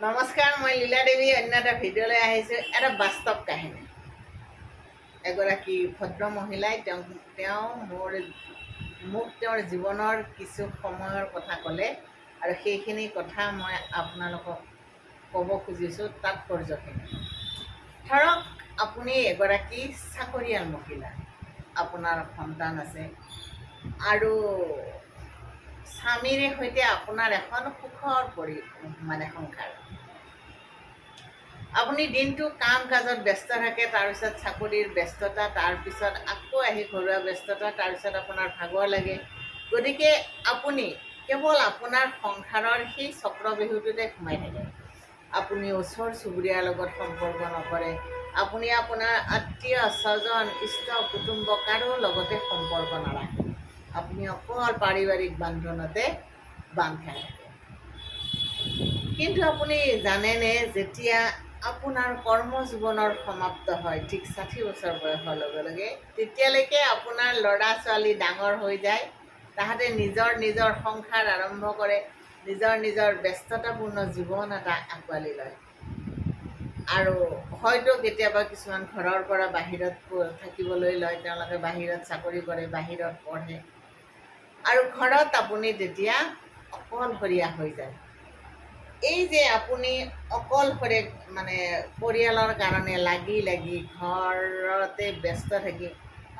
নমস্কাৰ মই লীলা দেৱী অন্য এটা ভিডিঅ'লৈ আহিছোঁ। এটা বাস্তৱ কাহিনী। এগৰাকী ভদ্ৰ মহিলাই তেওঁ তেওঁ মোৰ মোক তেওঁৰ জীৱনৰ কিছু সময়ৰ কথা ক'লে আৰু সেইখিনি কথা মই আপোনালোকক ক'ব খুজিছোঁ তাৎপৰ্যখিনি ধৰক আপুনি এগৰাকী চাকৰিয়াল মহিলা আপোনাৰ সন্তান আছে আৰু স্বামীৰে সৈতে আপোনাৰ এখন সুখৰ পৰি মানে সংসাৰ। আপুনি দিনটো কাম কাজত ব্যস্ত থাকে তাৰপিছত চাকৰিৰ ব্যস্ততা তাৰপিছত আকৌ আহি ঘৰুৱা ব্যস্ততা তাৰপিছত আপোনাৰ ভাগৰ লাগে। গতিকে আপুনি কেৱল আপোনাৰ সংসাৰৰ সেই চক্ৰবেহুটোতে সোমাই থাকে। আপুনি ওচৰ চুবুৰীয়াৰ লগত সম্পৰ্ক নকৰে। আপুনি আপোনাৰ আত্মীয় স্বজন ইষ্ট কুটুম্ব কাৰো লগতে সম্পৰ্ক নাৰাখে। আপুনি অকল পাৰিবাৰিক বান্ধোনতে বান্ধ খাই থাকে। কিন্তু আপুনি জানেনে যেতিয়া আপোনাৰ কৰ্ম জীৱনৰ সমাপ্ত হয়। ঠিক ষাঠি বছৰ বয়সৰ লগে লগে তেতিয়ালৈকে আপোনাৰ ল'ৰা ছোৱালী ডাঙৰ হৈ যায়। তাহাঁতে নিজৰ নিজৰ সংসাৰ আৰম্ভ কৰে। নিজৰ নিজৰ ব্যস্ততাপূৰ্ণ জীৱন এটা আঁকোৱালি লয়। আৰু হয়তো কেতিয়াবা কিছুমান ঘৰৰ পৰা বাহিৰত থাকিবলৈ লয়। তেওঁলোকে বাহিৰত চাকৰি কৰে বাহিৰত পঢ়ে। আৰু ঘৰত আপুনি তেতিয়া অকলশৰীয়া হৈ যায়। এই যে আপুনি অকলশৰে মানে পৰিয়ালৰ কাৰণে লাগি লাগি ঘৰতে ব্যস্ত থাকি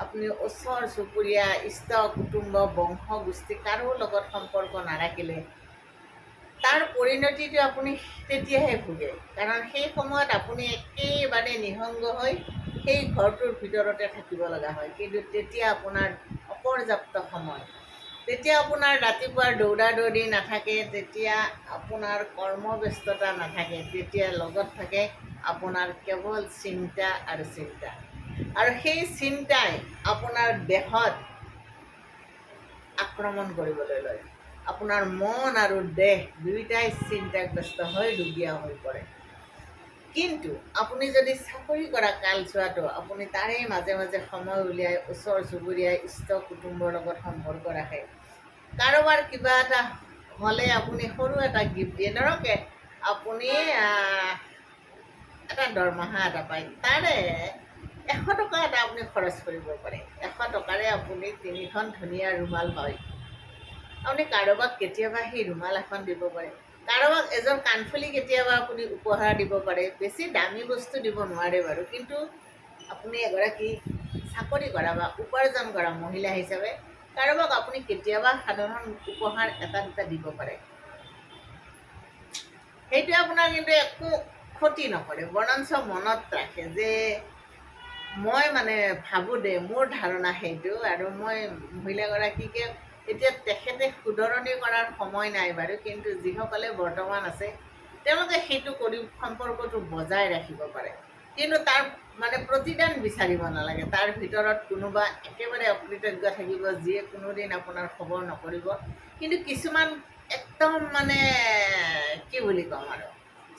আপুনি ওচৰ চুবুৰীয়া ইষ্ট কুটুম্ব বংশ গোষ্ঠী কাৰো লগত সম্পৰ্ক নাৰাখিলে তাৰ পৰিণতিটো আপুনি তেতিয়াহে ভোগে। কাৰণ সেই সময়ত আপুনি একেবাৰে নিসংগ হৈ সেই ঘৰটোৰ ভিতৰতে থাকিব লগা হয়। কিন্তু তেতিয়া আপোনাৰ অপৰ্যাপ্ত সময়। তেতিয়া আপোনাৰ ৰাতিপুৱাৰ দৌৰা দৌৰি নাথাকে, তেতিয়া আপোনাৰ কৰ্মব্যস্ততা নাথাকে, তেতিয়া লগত থাকে আপোনাৰ কেৱল চিন্তা আৰু চিন্তা। আৰু সেই চিন্তাই আপোনাৰ দেহত আক্ৰমণ কৰিবলৈ লয়। আপোনাৰ মন আৰু দেহ দুয়োটাই চিন্তাগ্ৰস্ত হৈ ৰুগীয়া হৈ পৰে। কিন্তু আপুনি যদি চাকৰি কৰা কালচোৱাটো আপুনি তাৰে মাজে মাজে সময় উলিয়াই ওচৰ চুবুৰীয়া ইষ্ট কুটুম্বৰ লগত সম্পৰ্ক ৰাখে। কাৰোবাৰ কিবা এটা হ'লে আপুনি সৰু এটা গিফ্ট দিয়ে। ধৰক এ- আপুনি এটা দৰমহা এটা পায়। তাৰে এশ টকা এটা আপুনি খৰচ কৰিব পাৰে। এশ টকাৰে আপুনি তিনিখন ধুনীয়া ৰুমাল হয়। আপুনি কাৰোবাক কেতিয়াবা সেই ৰুমাল এখন দিব পাৰে। কাৰোবাক এযোৰ কাণফুলি কেতিয়াবা আপুনি উপহাৰ দিব পাৰে বেছি দামী বস্তু দিব নোৱাৰে বাৰু কিন্তু আপুনি এগৰাকী চাকৰি কৰা বা উপাৰ্জন কৰা মহিলা হিচাপে কাৰোবাক আপুনি কেতিয়াবা সাধাৰণ উপহাৰ এটা দুটা দিব পাৰে। সেইটোৱে আপোনাৰ কিন্তু একো ক্ষতি নকৰে বৰঞ্চ মনত ৰাখে যে মই মানে ভাবোঁ দে মোৰ ধাৰণা সেইটো আৰু মই মহিলাগৰাকীকে এতিয়া তেখেতে শুধৰণি কৰাৰ সময় নাই বাৰু, কিন্তু যিসকলে বৰ্তমান আছে, তেওঁলোকে সেইটো কৰি সম্পৰ্কটো বজাই ৰাখিব পাৰে। কিন্তু তাৰ মানে প্ৰতিদান বিচাৰিব নালাগে। তাৰ ভিতৰত কোনোবা একেবাৰে অকৃতজ্ঞ থাকিব, যিয়ে কোনোদিন আপোনাৰ খবৰ নকৰিব। কিন্তু কিছুমান একদম মানে কি বুলি ক'ম আৰু,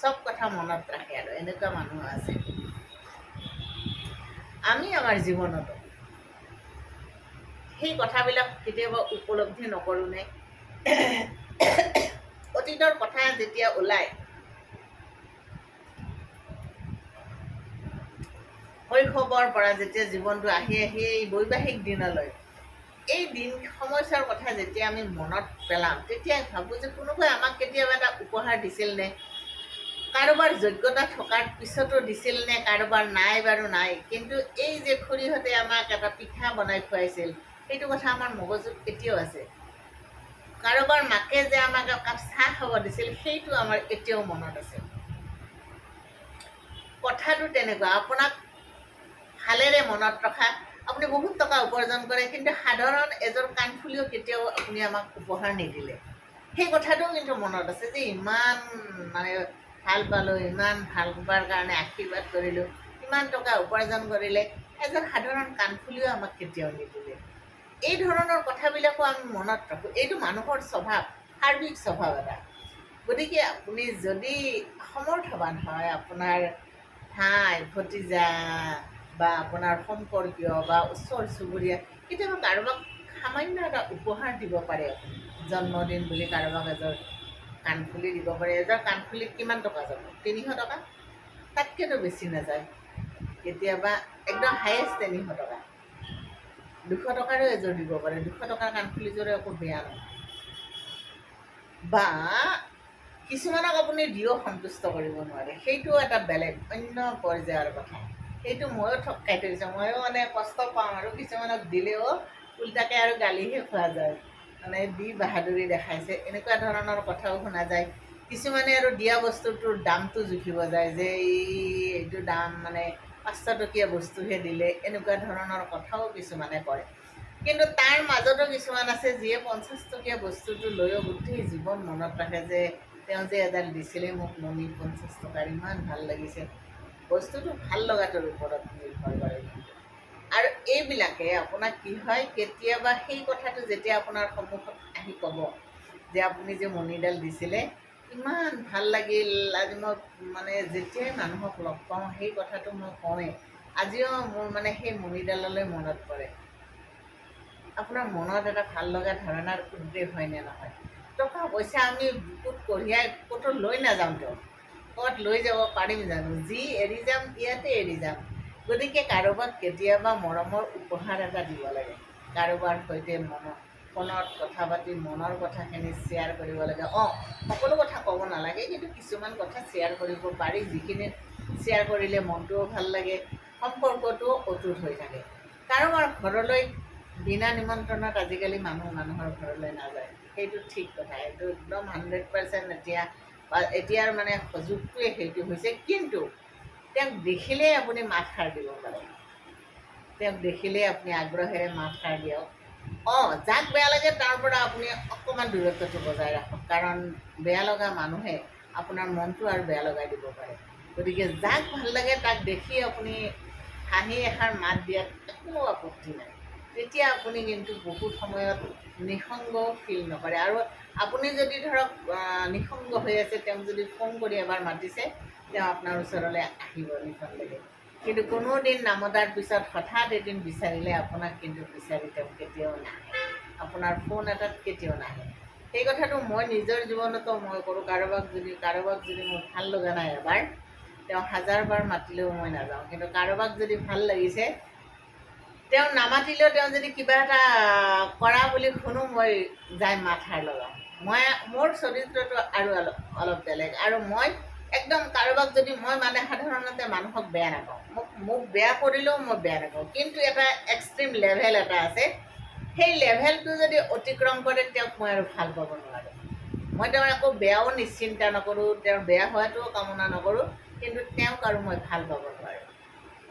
চব কথা মনত ৰাখে আৰু, এনেকুৱা মানুহ আছে। আমি আমাৰ জীৱনতো সেই কথাবিলাক কেতিয়াবা উপলব্ধি নকৰোঁনে অতীতৰ কথা যেতিয়া ওলায় শৈশৱৰ পৰা যেতিয়া জীৱনটো আহি আহি এই বৈবাহিক দিনলৈ এই দিন সময়ছোৱাৰ কথা যেতিয়া আমি মনত পেলাওঁ তেতিয়া ভাবোঁ যে কোনোবাই আমাক কেতিয়াবা এটা উপহাৰ দিছিল নে? কাৰোবাৰ যোগ্যতা থকাৰ পিছতো দিছিল নে? কাৰোবাৰ নাই বাৰু নাই। কিন্তু এই যে খুৰীহঁতে আমাক এটা পিঠা বনাই খুৱাইছিল সেইটো কথা আমাৰ মগজুত এতিয়াও আছে। কাৰোবাৰ মাকে যে আমাক একাপ চাহ খাব দিছিল, সেইটো আমাৰ এতিয়াও মনত আছে। কথাটো তেনেকুৱা, আপোনাক ভালেৰে মনত ৰখা, আপুনি বহুত টকা উপাৰ্জন কৰে, কিন্তু সাধাৰণ এযোৰ কাণফুলিও কেতিয়াও আপুনি আমাক উপহাৰ নিদিলে। সেই কথাটোও কিন্তু মনত আছে যে ইমান মানে ভালো পালোঁ, ইমান ভালো পোৱাৰ কাৰণে আশীৰ্বাদ কৰিলোঁ, ইমান টকা উপাৰ্জন কৰিলে এজন সাধাৰণ কাণফুলিও আমাক কেতিয়াও নিদিলে। এই ধৰণৰ কথাবিলাকো আমি মনত ৰাখোঁ। এইটো মানুহৰ স্বভাৱ সাৰ্বিক স্বভাৱ এটা। গতিকে আপুনি যদি সমৰ্থবান হয় আপোনাৰ ভাই ভতিজা বা আপোনাৰ সম্পৰ্কীয় বা ওচৰ চুবুৰীয়া কেতিয়াবা কাৰোবাক সামান্য এটা উপহাৰ দিব পাৰে। জন্মদিন বুলি কাৰোবাক এযোৰ কাণফুলি দিব পাৰে। এযোৰ কাণফুলিত কিমান টকা যাব? তিনিশ টকা? তাতকৈতো বেছি নাযায়। কেতিয়াবা একদম হায়েষ্ট তিনিশ টকা। দুশ টকাৰো এযোৰ দিব পাৰে দুশ টকাৰ কাণফুলিযোৰে একো বেয়া নহয়। বা কিছুমানক আপুনি দিও সন্তুষ্ট কৰিব নোৱাৰে সেইটো এটা বেলেগ অন্য পৰ্যায়ৰ কথা। সেইটো ময়ো ঠকাই থৈছোঁ ময়ো মানে কষ্ট পাওঁ আৰু কিছুমানক দিলেও উল্টাকৈ আৰু গালিহে খোৱা যায়। মানে দি বাহাদুৰি দেখাইছে এনেকুৱা ধৰণৰ কথাও শুনা যায়। কিছুমানে আৰু দিয়া বস্তুটোৰ দামটো জুখিব যায় যে এই এইটো দাম মানে পাঁচশো টকীয়া বস্তুহে দিলে এনেকুৱা ধৰণৰ কথাও কিছুমানে কয়। কিন্তু তাৰ মাজতো কিছুমান আছে যিয়ে পঞ্চাছ টকীয়া বস্তুটো লৈও গোটেই জীৱন মনত ৰাখে যে তেওঁ যে এডাল দিছিলে মোক মণি পঞ্চাছ টকাৰ ইমান ভালো লাগিছে। বস্তুটো ভালো লগাটোৰ ওপৰত নিৰ্ভৰ কৰে। আৰু এইবিলাকে আপোনাক কি হয়, কেতিয়াবা সেই কথাটো যেতিয়া আপোনাৰ সন্মুখত আহি ক'ব যে আপুনি যে মণিডাল দিছিলে ইমান ভালো লাগিল। আজি মই মানে যেতিয়াই মানুহক লগ পাওঁ, সেই কথাটো মই কওঁৱেই। আজিও মোৰ মানে সেই মণিডাললৈ মনত পৰে। আপোনাৰ মনত এটা ভালো লগা ধাৰণাৰ উদ্ৰেক হয়নে নহয়? টকা পইচা আমি বুকুত কঢ়িয়াই ক'তো লৈ নাযাওঁ তেওঁ ক'ত লৈ যাব পাৰিম জানো? যি এৰি যাম, ইয়াতে এৰি যাম। গতিকে কাৰোবাক কেতিয়াবা মৰমৰ উপহাৰ এটা দিব লাগে। কাৰোবাৰ সৈতে মনত ফোনত কথা পাতি মনৰ কথাখিনি শ্বেয়াৰ কৰিব লাগে। অঁ সকলো কথা ক'ব নালাগে কিন্তু কিছুমান কথা শ্বেয়াৰ কৰিব পাৰি। যিখিনি শ্বেয়াৰ কৰিলে মনটোও ভাল লাগে সম্পৰ্কটোও অটুট হৈ থাকে। কাৰোবাৰ ঘৰলৈ বিনা নিমন্ত্ৰণত আজিকালি মানুহ মানুহৰ ঘৰলৈ নাযায়। সেইটো ঠিক কথা। এইটো একদম হাণ্ড্ৰেড পাৰ্চেণ্ট এতিয়া এতিয়াৰ মানে সুযোগটোৱে সেইটো হৈছে। কিন্তু তেওঁক দেখিলেই আপুনি মাত সাৰ দিব পাৰে। তেওঁক দেখিলেই আপুনি আগ্ৰহেৰে মাত সাৰ দিয়ক। অঁ যাক বেয়া লাগে তাৰ পৰা আপুনি অকণমান দূৰত্বটো বজাই ৰাখক। কাৰণ বেয়া লগা মানুহে আপোনাৰ মনটো আৰু বেয়া লগাই দিব পাৰে। গতিকে যাক ভাল লাগে তাক দেখি আপুনি হাঁহি এষাৰ মাত দিয়াত একো আপত্তি নাই। তেতিয়া আপুনি কিন্তু বহুত সময়ত নিসংগ ফিল নকৰে। আৰু আপুনি যদি ধৰক নিসংগ হৈ আছে তেওঁক যদি ফোন কৰি এবাৰ মাতিছে তেওঁ আপোনাৰ ওচৰলৈ আহিব নিসন্দেহে কিন্তু কোনো দিন নামতাৰ পিছত হঠাৎ এদিন বিচাৰিলে আপোনাক কিন্তু বিচাৰি তেওঁ কেতিয়াও নাহে। আপোনাৰ ফোন এটাত কেতিয়াও নাহে। সেই কথাটো মই নিজৰ জীৱনতো মই কৰোঁ। কাৰোবাক যদি কাৰোবাক যদি মোৰ ভালো লগা নাই এবাৰ, তেওঁ হাজাৰবাৰ মাতিলেও মই নাযাওঁ। কিন্তু কাৰোবাক যদি ভালো লাগিছে, তেওঁ নামাতিলেও তেওঁ যদি কিবা এটা কৰা বুলি শুনো, মই যাই মাথাৰ লগাওঁ। মই মোৰ চৰিত্ৰটো আৰু অলপ অলপ বেলেগ। আৰু মই একদম কাৰোবাক যদি মই মানে সাধাৰণতে মানুহক বেয়া নাপাওঁ, মোক মোক বেয়া কৰিলেও মই বেয়া নাপাওঁ, কিন্তু এটা এক্সট্ৰিম লেভেল এটা আছে। সেই লেভেলটো যদি অতিক্ৰম কৰে, তেওঁক মই আৰু ভালো পাব নোৱাৰোঁ। মই তেওঁৰ একো বেয়াও নিশ্চিন্তা নকৰোঁ, তেওঁৰ বেয়া হোৱাটোও কামনা নকৰোঁ, কিন্তু তেওঁক আৰু মই ভালো পাব নোৱাৰোঁ।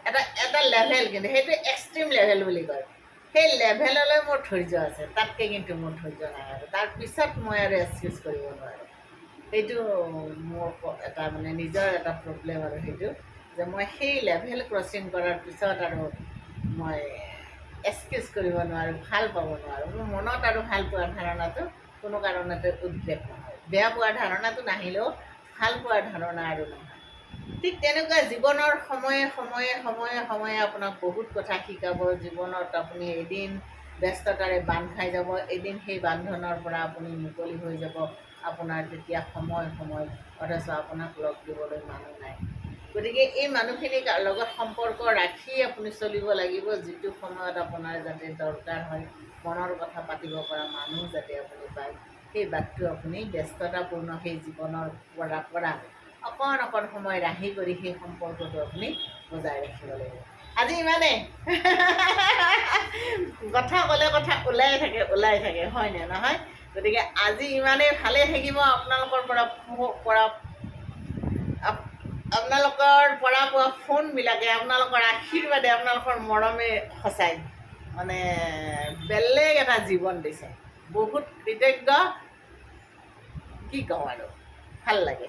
এটা এটা লেভেল কিন্তু, সেইটো এক্সট্ৰিম লেভেল বুলি কয়। সেই লেভেললৈ মোৰ ধৈৰ্য আছে, তাতকৈ কিন্তু মোৰ ধৈৰ্য নাই আৰু। তাৰ পিছত মই আৰু এক্সকিউজ কৰিব নোৱাৰোঁ। সেইটো মোৰ এটা মানে নিজৰ এটা প্ৰব্লেম আৰু সেইটো, যে মই সেই লেভেল ক্ৰচিং কৰাৰ পিছত আৰু মই এক্সকিউজ কৰিব নোৱাৰোঁ, ভালো পাব নোৱাৰোঁ। মোৰ মনত আৰু ভালো পোৱাৰ ধাৰণাটো কোনো কাৰণতে উদ্বেগ নহয়। বেয়া পোৱাৰ ধাৰণাটো নাহিলেও ভালো পোৱাৰ ধাৰণা আৰু নহয়। ঠিক তেনেকুৱা জীৱনৰ সময়ে সময়ে সময়ে সময়ে আপোনাক বহুত কথা শিকাব, জীৱনত আপুনি এদিন ব্যস্ততাৰে বান্ধ খাই যাব, এদিন সেই বান্ধনৰ পৰা আপুনি মুকলি হৈ যাব। আপোনাৰ তেতিয়া সময় সময় অথচ আপোনাক লগ দিবলৈ মানুহ নাই। গতিকে এই মানুহখিনিক লগত সম্পৰ্ক ৰাখি আপুনি চলিব লাগিব যিটো সময়ত আপোনাৰ যাতে দৰকাৰ হয় মনৰ কথা পাতিব পৰা মানুহ যাতে আপুনি পায় সেই বাটটো আপুনি ব্যস্ততাপূৰ্ণ সেই জীৱনৰ পৰা পৰা অকণ অকণ সময় ৰাহি কৰি সেই সম্পৰ্কটো আপুনি বজাই ৰাখিব লাগিব। আজি ইমানেই কথা ক'লে কথা ওলাই থাকে ওলাই থাকে হয়নে নহয়? গতিকে আজি ইমানেই ভালেই থাকিব আপোনালোকৰ পৰা পৰা আপ- আপোনালোকৰ পৰা পোৱা ফোনবিলাকে আপোনালোকৰ আশীৰ্বাদে আপোনালোকৰ মৰমে সঁচাই। মানে বেলেগ এটা জীৱন দিছে। বহুত কৃতজ্ঞ। কি কওঁ আৰু? ভাল লাগে।